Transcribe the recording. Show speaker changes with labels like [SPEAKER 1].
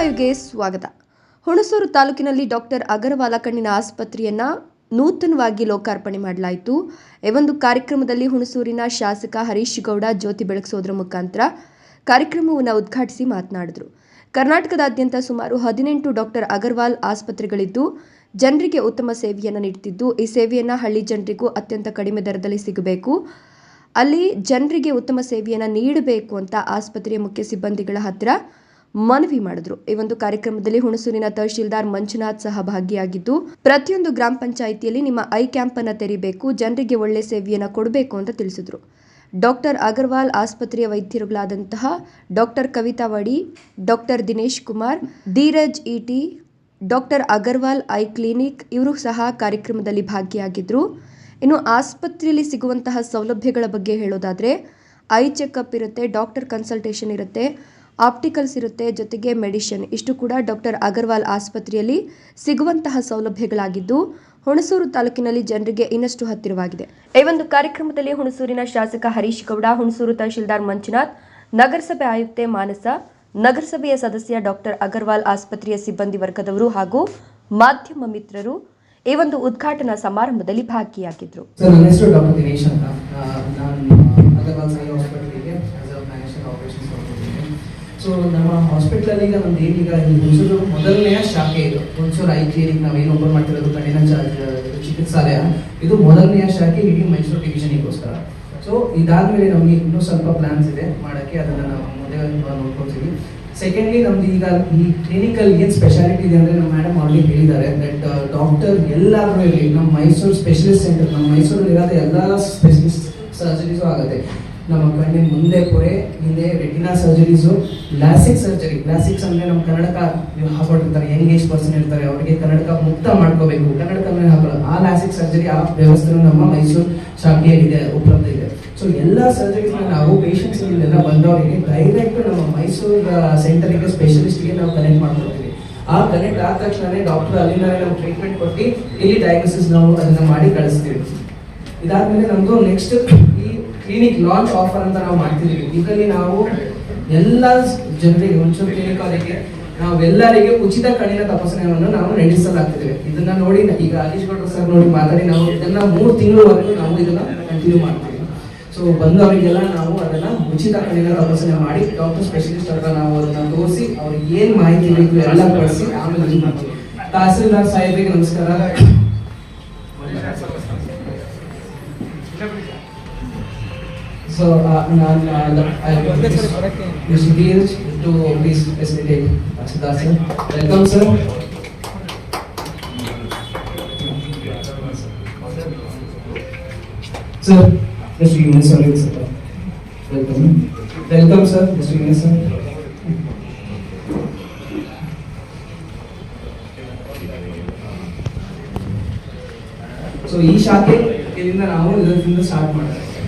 [SPEAKER 1] ನ್ಯೂಸ್ಗೆ ಸ್ವಾಗತ. ಹುಣಸೂರು ತಾಲೂಕಿನಲ್ಲಿ ಡಾಕ್ಟರ್ ಅಗರವಾಲ ಕಣ್ಣಿನ ಆಸ್ಪತ್ರೆಯನ್ನ ನೂತನವಾಗಿ ಲೋಕಾರ್ಪಣೆ ಮಾಡಲಾಯಿತು. ಈ ಒಂದು ಕಾರ್ಯಕ್ರಮದಲ್ಲಿ ಹುಣಸೂರಿನ ಶಾಸಕ ಹರೀಶ್ ಗೌಡ ಜ್ಯೋತಿ ಬೆಳಗಿಸೋದ್ರ ಮುಖಾಂತರ ಕಾರ್ಯಕ್ರಮವನ್ನು ಉದ್ಘಾಟಿಸಿ ಮಾತನಾಡಿದರು. ಕರ್ನಾಟಕದಾದ್ಯಂತ ಸುಮಾರು ಹದಿನೆಂಟು ಡಾಕ್ಟರ್ ಅಗರ್ವಾಲ್ ಆಸ್ಪತ್ರೆಗಳಿದ್ದು, ಜನರಿಗೆ ಉತ್ತಮ ಸೇವೆಯನ್ನು ನೀಡುತ್ತಿದ್ದು ಈ ಸೇವೆಯನ್ನು ಹಳ್ಳಿ ಜನರಿಗೂ ಅತ್ಯಂತ ಕಡಿಮೆ ದರದಲ್ಲಿ ಸಿಗಬೇಕು. ಅಲ್ಲಿ ಜನರಿಗೆ ಉತ್ತಮ ಸೇವೆಯನ್ನು ನೀಡಬೇಕು ಅಂತ ಆಸ್ಪತ್ರೆಯ ಮುಖ್ಯ ಸಿಬ್ಬಂದಿಗಳ ಹತ್ತಿರ ಮನವಿ ಮಾಡಿದ್ರು. ಈ ಒಂದು ಕಾರ್ಯಕ್ರಮದಲ್ಲಿ ಹುಣಸೂರಿನ ತಹಶೀಲ್ದಾರ್ ಮಂಜುನಾಥ್ ಸಹ ಭಾಗಿಯಾಗಿದ್ದು, ಪ್ರತಿಯೊಂದು ಗ್ರಾಮ ಪಂಚಾಯಿತಿಯಲ್ಲಿ ನಿಮ್ಮ ಐ ಕ್ಯಾಂಪ್ ಅನ್ನು ತೆರೀಬೇಕು, ಜನರಿಗೆ ಒಳ್ಳೆ ಸೇವೆಯನ್ನು ಕೊಡಬೇಕು ಅಂತ ತಿಳಿಸಿದ್ರು. ಡಾಕ್ಟರ್ ಅಗರ್ವಾಲ್ ಆಸ್ಪತ್ರೆಯ ವೈದ್ಯರುಗಳಾದಂತಹ ಡಾಕ್ಟರ್ ಕವಿತಾ ವಡಿ, ಡಾಕ್ಟರ್ ದಿನೇಶ್ ಕುಮಾರ್, ಧೀರಜ್ ಇಟಿ, ಡಾಕ್ಟರ್ ಅಗರ್ವಾಲ್ ಐ ಕ್ಲಿನಿಕ್ ಇವರು ಸಹ ಕಾರ್ಯಕ್ರಮದಲ್ಲಿ ಭಾಗಿಯಾಗಿದ್ದರು ಇನ್ನು ಆಸ್ಪತ್ರೆಯಲ್ಲಿ ಸಿಗುವಂತಹ ಸೌಲಭ್ಯಗಳ ಬಗ್ಗೆ ಹೇಳೋದಾದರೆ, ಐ ಚೆಕಪ್ ಇರುತ್ತೆ, ಡಾಕ್ಟರ್ ಕನ್ಸಲ್ಟೇಷನ್ ಇರುತ್ತೆ. ಆಪ್ಟಿಕಲ್ಸ್ ಇರುತ್ತೆ ಜೊತೆಗೆ ಮೆಡಿಷನ್. ಇಷ್ಟು ಕೂಡ ಡಾಕ್ಟರ್ ಅಗರ್ವಾಲ್ ಆಸ್ಪತ್ರೆಯಲ್ಲಿ ಸಿಗುವಂತಹ ಸೌಲಭ್ಯಗಳಾಗಿದ್ದು ಹುಣಸೂರು ತಾಲೂಕಿನಲ್ಲಿ ಜನರಿಗೆ ಇನ್ನಷ್ಟು ಹತ್ತಿರವಾಗಿದೆ. ಈ ಒಂದು ಕಾರ್ಯಕ್ರಮದಲ್ಲಿ ಹುಣಸೂರಿನ ಶಾಸಕ ಹರೀಶ್ ಗೌಡ, ಹುಣಸೂರು ತಹಶೀಲ್ದಾರ್ ಮಂಜುನಾಥ್, ನಗರಸಭೆ ಆಯುಕ್ತೆ ಮಾನಸ, ನಗರಸಭೆಯ ಸದಸ್ಯ ಡಾಕ್ಟರ್ ಅಗರ್ವಾಲ್ ಆಸ್ಪತ್ರೆಯ ಸಿಬ್ಬಂದಿ ವರ್ಗದವರು ಹಾಗೂ ಮಾಧ್ಯಮ ಮಿತ್ರರು ಈ ಒಂದು ಉದ್ಘಾಟನಾ ಸಮಾರಂಭದಲ್ಲಿ ಭಾಗಿಯಾಗಿದ್ದರು
[SPEAKER 2] ಸೊ, ನಮ್ಮ ಹಾಸ್ಪಿಟಲ್ ಈಗ ನಮ್ದು ಏನೀಗ ಹುಣಸೂರು ಮೊದಲನೆಯ ಶಾಖೆ ಇದು. ಹುಣಸೂರು ಐ ಕ್ಲಿನಿಕ್ ನಾವೇನು ಓಪನ್ ಮಾಡ್ತಿರೋದು ಕಣ್ಣಿನ ಚಿಕಿತ್ಸಾಲಯ. ಇದು ಮೊದಲನೆಯ ಶಾಖೆ ಇಡೀ ಮೈಸೂರು ಡಿವಿಷನಿಗೋಸ್ಕರ ಸೊ ಇದಾದ್ಮೇಲೆ ನಮಗೆ ಇನ್ನೂ ಸ್ವಲ್ಪ ಪ್ಲಾನ್ಸ್ ಇದೆ ಮಾಡೋಕ್ಕೆ, ಅದನ್ನು ನಾವು ಮುಂದೆ ನೋಡ್ಕೊಳ್ತೀವಿ. ಸೆಕೆಂಡ್ಲಿ ನಮ್ದು ಈಗ ಈ ಕ್ಲಿನಿಕಲ್ ಏನು ಸ್ಪೆಷಾಲಿಟಿ ಇದೆ ಅಂದರೆ ನಮ್ಮ ಮೇಡಮ್ ಅವ್ರಿಗೆ ಹೇಳಿದ್ದಾರೆ ದಟ್ ಡಾಕ್ಟರ್ ಎಲ್ಲಾದ್ರೂ ಇರಲಿ, ನಮ್ಮ ಮೈಸೂರು ಸ್ಪೆಷಲಿಸ್ಟ್ ಸೆಂಟರ್ ನಮ್ಮ ಮೈಸೂರಲ್ಲಿ ಇರೋದು ಎಲ್ಲ ಸ್ಪೆಷಲಿಸ್ಟ್ ಸರ್ಜರೀಸು ಆಗುತ್ತೆ. ನಮ್ಮ ಕಣ್ಣಿನ ಮುಂದೆ ಪೊರೆ, ಹಿಂದೆ retina surgeries LASIK surgery plastics ಅಂದರೆ ನಮ್ಮ ಕನ್ನಡಕ ಹಾಕೊಂಡಿರ್ತಾರೆ ಯಂಗ್ ಏಜ್ ಪರ್ಸನ್ ಇರ್ತಾರೆ, ಅವರಿಗೆ ಕನ್ನಡಕ ಮುಕ್ತ ಮಾಡ್ಕೋಬೇಕು. ಕನ್ನಡಕ ಮೇಲೆ ಹಾಕೊಳ್ಳೋದು ಆ ಲ್ಯಾಸಿಕ್ ಸರ್ಜರಿ ಆ ವ್ಯವಸ್ಥೆ ನಮ್ಮ ಮೈಸೂರು ಶಾಖೆಯಲ್ಲಿದೆ ಉಪಲಬ್ಧ ಇದೆ ಸೊ ಎಲ್ಲ ಸರ್ಜರೀಸ್ ನಾವು ಪೇಷಂಟ್ಸ್ ಬಂದವರಿಗೆ ಡೈರೆಕ್ಟ್ ನಮ್ಮ ಮೈಸೂರು ಸೆಂಟರಿಗೆ ಸ್ಪೆಷಲಿಸ್ಟ್ಗೆ ನಾವು ಕನೆಕ್ಟ್ ಮಾಡ್ಕೊಡ್ತೀವಿ. ಆ ಕನೆಕ್ಟ್ ಆದ ತಕ್ಷಣ ಡಾಕ್ಟರ್ ಅಲ್ಲಿಂದ ನಾವು ಟ್ರೀಟ್ಮೆಂಟ್ ಕೊಟ್ಟು, ಇಲ್ಲಿ ಡಯಾಗ್ನೋಸಿಸ್ ನಾವು ಅದನ್ನ ಮಾಡಿ ಕಳಿಸ್ತೀವಿ. ಇದಾದ್ಮೇಲೆ ನಮ್ದು ನೆಕ್ಸ್ಟ್ ಕ್ಲಿನಿಕ್ ಲಾಂಚ್ ಆಫರ್ ಅಂತ ನಾವು ಮಾಡ್ತಿದ್ದೀವಿ ಇದರಲ್ಲಿ ನಾವು ಎಲ್ಲ ಜನರಿಗೆ, ಒಂಚೂರು ಕ್ಲಿನಿಕ್ ಅವರಿಗೆ ನಾವೆಲ್ಲರಿಗೆ ಉಚಿತ ಕಣ್ಣಿನ ತಪಾಸಣೆಯನ್ನು ನಾವು ನಡೆಸಲಾಗ್ತಿದ್ದೇವೆ ಇದನ್ನ ನೋಡಿ ಈಗ ಹರೀಶ್ ಗೌಡ್ರು ಸರ್ ನೋಡಿ ಮಾತಾಡಿ, ನಾವು ಇದನ್ನ ಮೂರು ತಿಂಗಳವರೆಗೂ ನಾವು ಇದನ್ನ ಕಂಟಿನ್ಯೂ ಮಾಡ್ತೀವಿ. ಸೊ ಬಂದವರಿಗೆಲ್ಲ ನಾವು ಅದನ್ನ ಉಚಿತ ಕಣ್ಣಿನ ತಪಾಸಣೆ ಮಾಡಿ ಡಾಕ್ಟರ್ ಸ್ಪೆಷಲಿಸ್ಟ್ ಹತ್ರ ನಾವು ಅದನ್ನ ತೋರಿಸಿ, ಅವ್ರಿಗೆ ಏನ್ ಮಾಹಿತಿ ಬೇಕು ಎಲ್ಲ ಕಳಿಸಿ ಆಮೇಲೆ ತಹಸೀಲ್ದಾರ್ ಸಾಹೇಬ್ರಿಗೆ ನಮಸ್ಕಾರ. So, uh, ನಾನು I Mr. Dheeraj to please facilitate Siddharth sir. Welcome sir. Sir, Mr. Yunus sir, sir. Welcome. Welcome sir, Mr. Yunus sir. So ಈ ಶಾಖೆ ಇಲ್ಲಿಂದ ನಾವು ಇದರಿಂದ ಸ್ಟಾರ್ಟ್ ಮಾಡಿದ್ವಿ